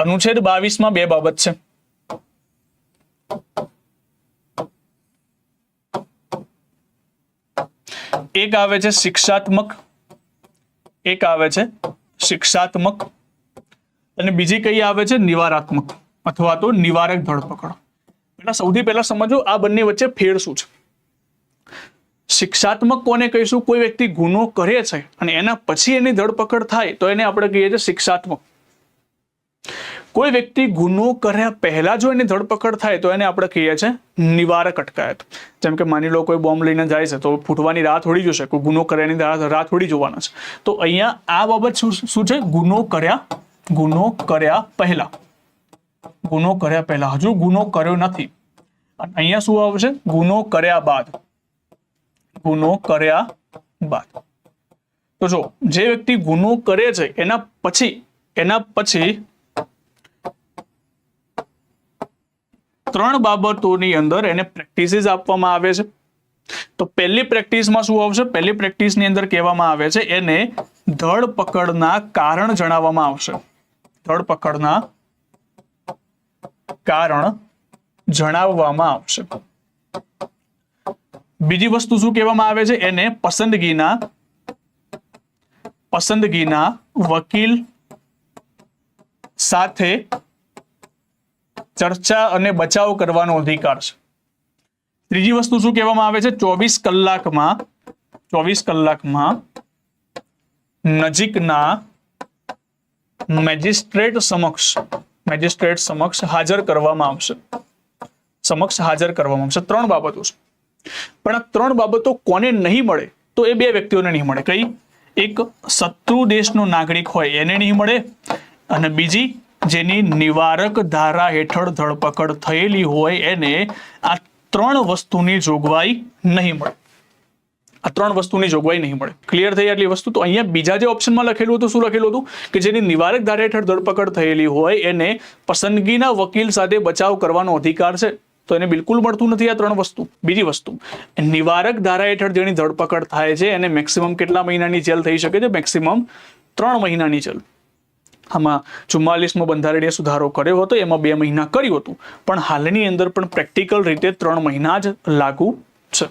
અનુચ્છેદ બાવીસમાં બે બાબત છે. એક આવે છે શિક્ષાત્મક, એક આવે છે શિક્ષાત્મક, અને બીજી કઈ આવે છે નિવારાત્મક, અથવા તો નિવારક ધરપકડ. એટલે સૌથી પહેલા સમજો આ બંને વચ્ચે ફેર શું છે. શિક્ષાત્મક કોને કહીશું? કોઈ વ્યક્તિ ગુનો કરે છે અને એના પછી એની ધરપકડ થાય તો એને આપણે કહીએ છીએ શિક્ષાત્મક. કોઈ વ્યક્તિ ગુનો કર્યા પહેલા જો એની ધરપકડ થાય તો એને આપણે કહીએ છીએ નિવારક અટકાયત. જેમ કે માની લો કોઈ બોમ્બ લઈને જાય છે તો ફૂટવાની રાહ થોડી જોશે, કોઈ ગુનો કર્યાની રાહ થોડી જોવાના છે. તો અહીંયા આ બાબત શું શું છે? ગુનો કર્યા ગુનો કર્યા પહેલા. ગુનો કર્યા પહેલા. હજુ ગુનો કર્યો નથી. અને અહીંયા શું આવશે? ગુનો કર્યા બાદ. ગુનો કર્યા બાદ. તો જો, જે વ્યક્તિ ગુનો કરે છે, એના પછી એના પછી ત્રણ બાબતોની અંદર એને પ્રેક્ટિસીસ આપવામાં આવે છે. તો પહેલી પ્રેક્ટિસમાં શું આવશે? પહેલી પ્રેક્ટિસની અંદર કહેવામાં આવે છે, એને ધરપકડના કારણ જણાવવામાં આવશે. ધરપકડના કારણ જણાવવામાં આવશે. બીજી વસ્તુ શું કહેવામાં આવે છે? એને પસંદગીના પસંદગીના વકીલ સાથે ચર્ચા અને બચાવ કરવાનો અધિકાર છે. ત્રીજી વસ્તુ શું કહેવામાં આવે છે? ચોવીસ કલાકમાં ચોવીસ કલાકમાં નજીકના મેજિસ્ટ્રેટ સમક્ષ મેજિસ્ટ્રેટ સમક્ષ હાજર કરવામાં આવશે. સમક્ષ હાજર કરવામાં આવશે. ત્રણ બાબતો છે. પણ આ ત્રણ બાબતો કોને નહીં મળે, તો એ બે વ્યક્તિઓને નહીં મળે. કઈ? એક શત્રુ દેશનો નાગરિક હોય, એને નહીં મળે અને બીજી જેની નિવારક ધારા હેઠળ ધરપકડ થયેલી હોય એને આ ત્રણ વસ્તુની જોગવાઈ નહીં મળે. આ ત્રણ વસ્તુની જોગવાઈ નહીં મળે. ક્લિયર થઈ આટલી વસ્તુ? તો અહીંયા બીજા જે ઓપ્શનમાં લખેલું હતું, શું લખેલું હતું? કે જેની નિવારક ધારા હેઠળ ધરપકડ થયેલી હોય એને પસંદગીના વકીલ સાથે બચાવ કરવાનો અધિકાર છે. તો એને બિલકુલ મળતું નથી આ ત્રણ વસ્તુ. બીજી વસ્તુ, નિવારક ધારા હેઠળ જેની ધરપકડ થાય છે, એને મેક્સિમમ કેટલા મહિનાની જેલ થઈ શકે છે? મેક્સિમમ ત્રણ મહિનાની જેલ. આમાં ચુમ્માલીસમો બંધારણીય સુધારો કર્યો હતો, એમાં બે મહિના કર્યું હતું. પણ હાલની અંદર પણ પ્રેક્ટિકલ રીતે ત્રણ મહિના જ લાગુ છે.